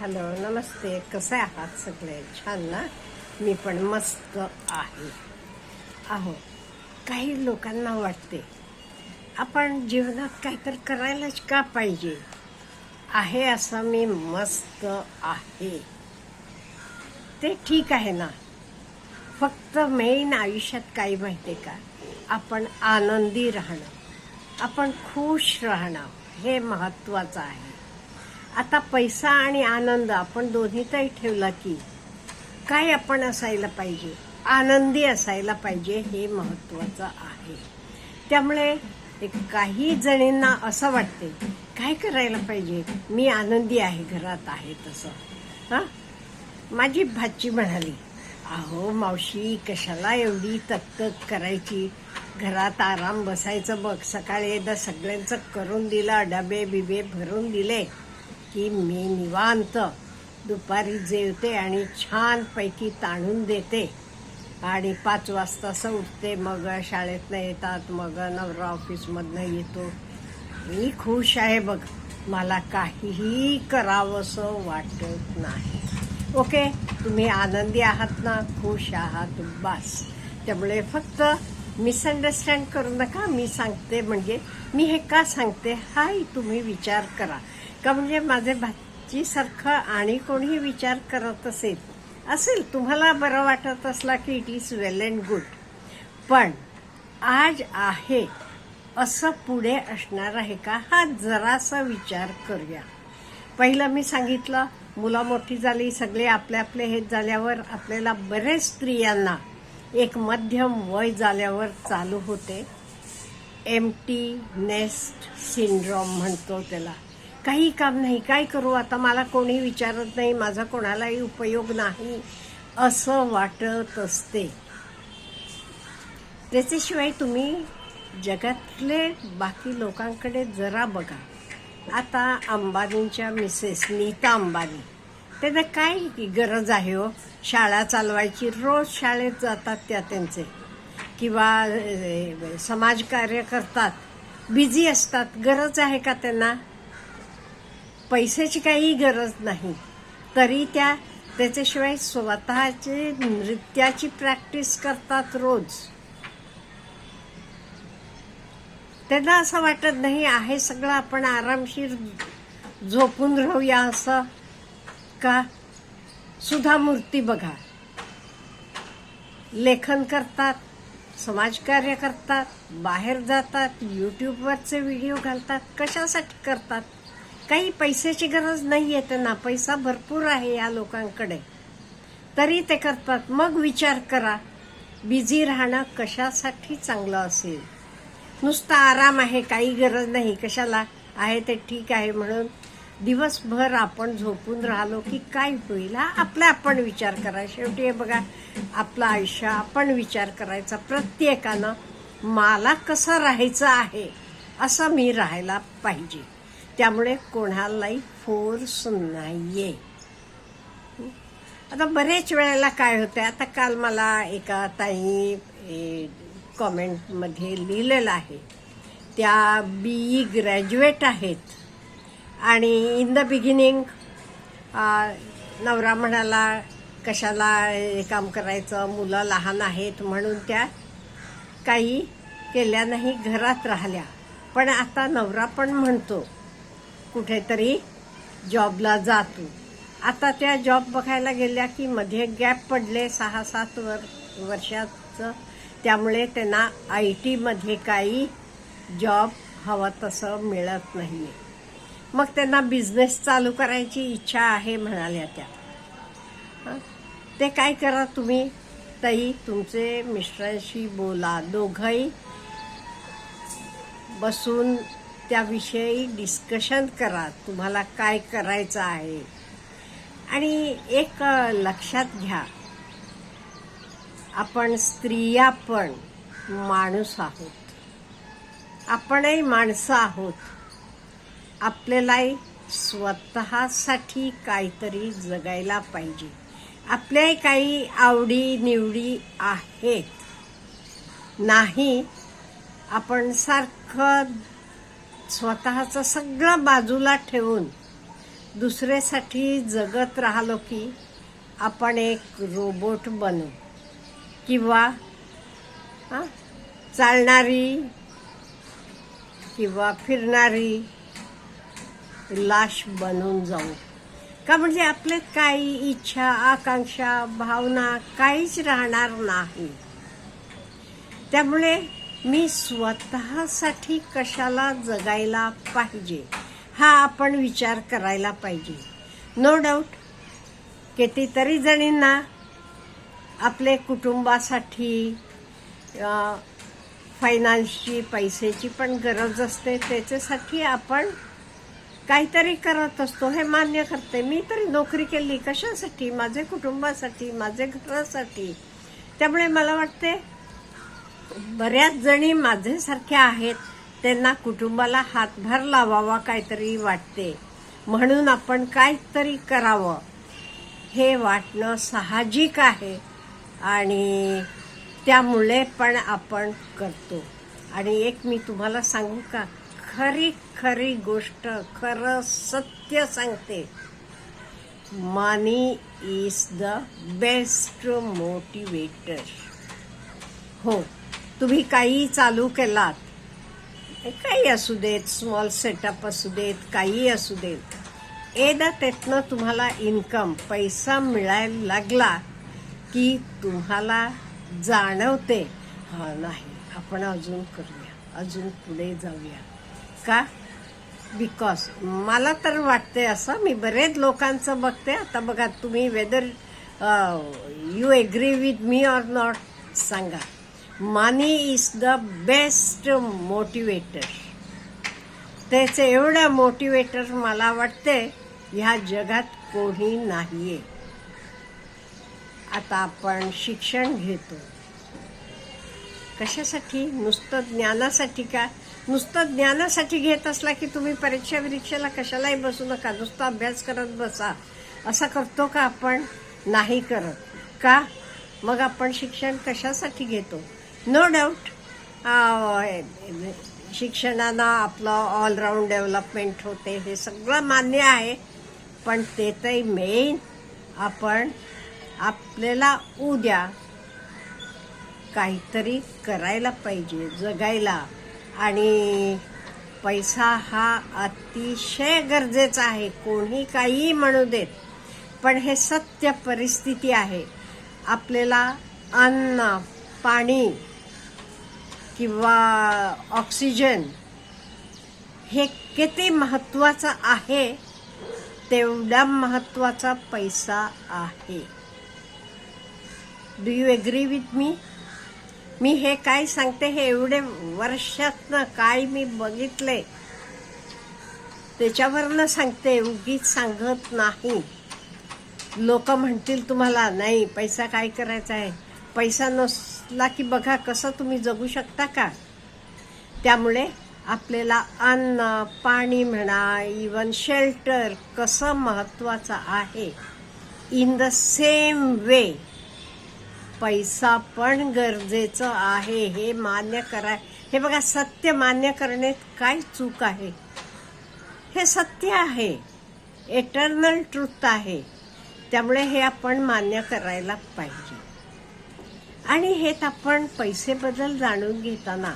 Hello नमस्ते. कसे आहात सगळे? छान ना? मी पण मस्त आहे. अहो काही लोकांना वाटते आपण जीवनात काहीतरी करायलाच का पाहिजे? आहे असं मी मस्त आहे. ते ठीक आहे ना? फक्त मेन आयुष्यात काही माहिती का? आपण आनंदी राहणं. आपण खुश राहणं. हे महत्वाचं आहे. आता पैसा आणि आनंद आपण दोन्हीतही ठेवला की काय आपण असायला पाहिजे? आनंदी असायला पाहिजे हे महत्वाचं आहे. त्यामुळे काही जणींना असं वाटते काय करायला पाहिजे? मी आनंदी आहे घरात आहे तसं. हां? माझी भाची म्हणाली अहो मावशी कशाला एवढी तकतक करायची? घरात आराम बसायचं बघ सकाळी एकदा सगळ्यांचं करून दिलं डबे बिबे भरून दिले. की मी निवांत दुपारी जेवते आणि छानपैकी ताणून देते. आणि पाच वाजता असं उठते मग शाळेतनं येतात मग नवरा ऑफिसमधनं येतो. मी खुश आहे बघ मला काहीही करावंसं वाटत नाही. ओके? तुम्ही आनंदी आहात ना? खुश आहात बस. त्यामुळे फक्त मिसअंडरस्टँड करू नका. मी सांगते म्हणजे मी हे का सांगते? हाही तुम्ही विचार करा. का म्हणजे माझे भाचीसारखं आणि कोणीही विचार करत असेल असेल तुम्हाला बरं वाटत असला की it is well and good पण आज आहे असं पुढे असणार आहे का हा जरासा विचार करूया. पहिलं मी सांगितलं मुलं मोठी झाली सगळे आपले आपले हे झाल्यावर आपल्याला बरेच स्त्रियांना एक मध्यम वय झाल्यावर चालू होते. एम टी नेस्ट सिंड्रॉम म्हणतो त्याला. काही काम नाही. काय करू? आता मला कोणी विचारत नाही माझा कोणालाही उपयोग नाही असं वाटत असते. त्याच्याशिवाय तुम्ही जगातले बाकी लोकांकडे जरा बघा. आता अंबानींच्या मिसेस नीता अंबानी. त्यांना काय गरज आहे हो? शाळा चालवायची. रोज शाळेत जातात त्या त्यांचे. किंवा समाजकार्य करतात. बिझी असतात. गरज आहे का त्यांना? पैशाची काही गरज नाही. तरी त्या त्याच्याशिवाय स्वतःचे नृत्याची प्रॅक्टिस करतात रोज. त्यांना असं वाटत नाही आहे सगळं आपण आरामशीर झोपून राहूया असं का? सुधा मूर्ती बघा. लेखन करतात समाजकार्य करतात बाहेर जातात यूट्यूबवरचे व्हिडिओ घालतात कशासाठी करतात? काही पैशाची गरज नाही आहे त्यांना. पैसा भरपूर आहे या लोकांकडे. तरी ते करतात. मग विचार करा बिझी राहणं कशासाठी चांगलं असेल? नुसता आराम आहे काही गरज नाही. कशाला? आहे ते ठीक आहे म्हणून दिवसभर आपण झोपून राहिलो की काय होईल? हा आपला आपण विचार करा. शेवटी हे बघा आपलं आयुष्य आपण विचार करायचा प्रत्येकानं मला कसं राहायचं आहे असं मी राहायला पाहिजे. त्यामुळे कोणालाही फोर्स नाहीये. आता बरेच वेळेला काय होतं आता काल मला एका ताई कॉमेंटमध्ये लिहिलेलं आहे त्या बी ई ग्रॅज्युएट आहेत आणि इन द बिगिनिंग नवरा म्हणाला कशाला हे काम करायचं? मुलं लहान आहेत म्हणून त्या काही केल्या नाही घरात राहिल्या. पण आता नवरा पण म्हणतो कुठेतरी जॉबला जातो. आता त्या जॉब बघायला गेल्या की मध्ये गॅप पडले सहा सात वर वर्षाचं. त्यामुळे त्यांना आय टीमध्ये काही जॉब हवं तसं मिळत नाही मग त्यांना बिझनेस चालू करायची इच्छा आहे म्हणाल्या त्या. ते काय करा तुम्ही? ताई तुमचे मिस्टरांशी बोला. दोघंही बसून त्याविषयी डिस्कशन करा. तुम्हाला काय करायचं आहे? आणि एक लक्षात घ्या. आपण स्त्रिया पण माणूस आहोत. आपणही माणसं आहोत. आपल्यालाही स्वतःसाठी काहीतरी जगायला पाहिजे. आपल्याही काही आवडी निवडी आहेत. नाही आपण सारखं स्वतःचा सगळा बाजूला ठेवून दुसऱ्यासाठी जगत राहिलो की आपण एक रोबोट बनू. किंवा चालणारी किंवा फिरणारी लाश बनून जाऊ. का म्हणजे आपले काही इच्छा आकांक्षा भावना काहीच राहणार नाही. त्यामुळे मी स्वतःसाठी कशाला जगायला पाहिजे? हा आपण विचार करायला पाहिजे. नो डाऊट कितीतरी जणींना आपले कुटुंबासाठी फायनान्सची पैशाची पण गरज असते. त्याच्यासाठी आपण काहीतरी करत असतो. हे मान्य करते. मी तरी नोकरी केली. कशासाठी? माझे कुटुंबासाठी माझे घरासाठी. त्यामुळे मला वाटते बऱ्याच जणी माझ्यासारख्या आहेत त्यांना कुटुंबाला हातभार लावावा काहीतरी वाटते. म्हणून आपण काहीतरी करावं. हे वाटणं साहजिक आहे आणि त्यामुळे पण आपण करतो. आणि एक मी तुम्हाला सांगू का? खरी खरी गोष्ट खरं सत्य सांगते. Money is the best motivator हो. तुम्ही काही चालू केलात. काही असू देत स्मॉल सेटअप असू देत काही असू देत. एकदा त्यातनं तुम्हाला इन्कम पैसा मिळायला लागला की तुम्हाला जाणवते. हा नाही आपण अजून करूया अजून पुढे जाऊया. का? बिकॉज मला तर वाटते असं मी बरेच लोकांचं बघते. आता बघा तुम्ही whether you agree with me or not सांगा. Money is the best motivator त्याचे एवढं मोटिवेटर मला वाटते ह्या जगात कोणी नाहीये. आता आपण शिक्षण घेतो. कशासाठी? नुसतं ज्ञानासाठी का? नुसतं ज्ञानासाठी घेत असला की तुम्ही परीक्षा विरीक्षेला कशालाही बसू नका नुसता अभ्यास करत बसा. असं करतो का आपण? नाही करत. का? मग आपण शिक्षण कशासाठी घेतो? नो डाऊट शिक्षणानं आपलं ऑलराऊंड डेव्हलपमेंट होते हे सगळं मान्य आहे. पण ते तर मेन आपण आपल्याला उद्या काहीतरी करायला पाहिजे जगायला. आणि पैसा हा अतिशय गरजेचा आहे कोणी काहीही म्हणू देत. पण हे सत्य परिस्थिती आहे. आपल्याला अन्न पाणी किंवा ऑक्सिजन हे किती महत्त्वाचं आहे तेवढा महत्त्वाचा पैसा आहे. Do you agree with me मी हे काय सांगते हे एवढे वर्षातनं काय मी बघितले त्याच्यावरनं सांगते उगीच सांगत नाही. लोक म्हणतील तुम्हाला नाही पैसा काय करायचा आहे? पैसा नस असला की बघा कसं तुम्ही जगू शकता का? त्यामुळे आपल्याला अन्न पाणी म्हणा इवन शेल्टर कसं महत्वाचं आहे? इन द सेम वे पैसा पण गरजेचं आहे हे मान्य करा. हे बघा सत्य मान्य करण्यात काय चूक आहे? हे सत्य आहे. एटर्नल ट्रुथ आहे. त्यामुळे हे आपण मान्य करायला पाहिजे. आणि हेच आपण पैसेबद्दल जाणून घेताना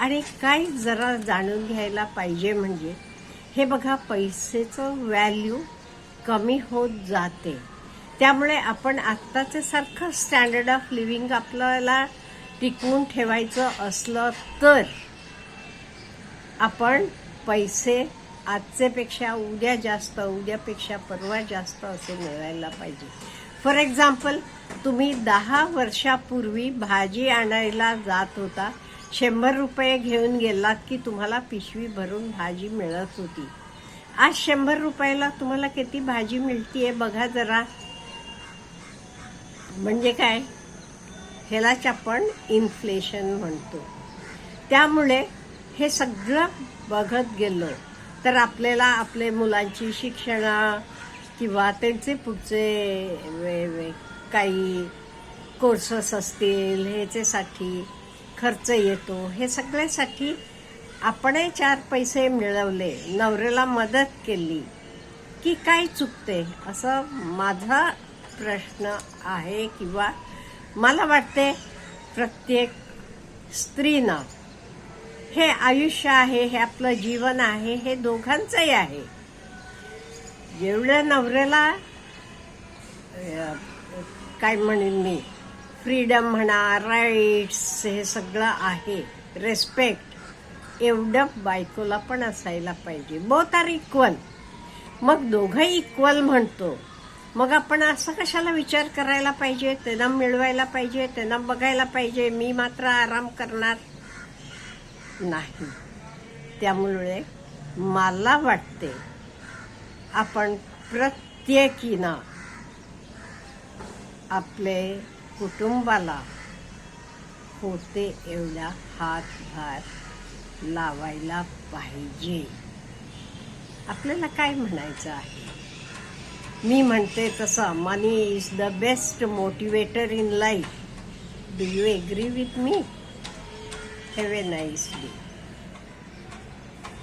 आणि काय जरा जाणून घ्यायला पाहिजे म्हणजे हे बघा पैसेचं व्हॅल्यू कमी होत जाते. त्यामुळे आपण आत्ताचं सारखं स्टँडर्ड ऑफ लिव्हिंग आपल्याला टिकवून ठेवायचं असलं तर आपण पैसे आजचेपेक्षा उद्या जास्त उद्यापेक्षा परवा जास्त असे मिळायला पाहिजे. फॉर एक्झाम्पल तुम्ही दहा वर्षापूर्वी भाजी आणायला जात होता. शंभर रुपये घेऊन गेलात की तुम्हाला पिशवी भरून भाजी मिळत होती. आज शंभर रुपयाला तुम्हाला किती भाजी मिळतीये बघा जरा. म्हणजे काय? ह्यालाच आपण इन्फ्लेशन म्हणतो. त्यामुळे हे सगळं बघत गेलो तर आपल्याला आपले मुलांची शिक्षण किंवा त्यांचे पुढचे वे काही कोर्सेस असतील ह्याच्यासाठी खर्च येतो. हे सगळ्यासाठी आपणे चार पैसे मिळवले नवऱ्याला मदत केली की काय चुकते? असं माझा प्रश्न आहे किंवा मला वाटते प्रत्येक स्त्रीनं हे आयुष्य आहे हे आपलं जीवन आहे हे दोघांचंही आहे. एवढ्या नवऱ्याला काय म्हणेन मी फ्रीडम म्हणा राईट्स हे सगळं आहे रेस्पेक्ट एवढं बायकोला पण असायला पाहिजे. बोथ आर इक्वल मग दोघं इक्वल म्हणतो. मग आपण असं कशाला विचार करायला पाहिजे? त्यांना मिळवायला पाहिजे? त्यांना बघायला पाहिजे? मी मात्र आराम करणार नाही. त्यामुळे मला वाटते आपण प्रत्येकीनं आपले कुटुंबाला होते एवढा हातभार लावायला पाहिजे. आपल्याला काय म्हणायचं आहे? मी म्हणते तसं money is the best motivator in life do you agree with me have a nice day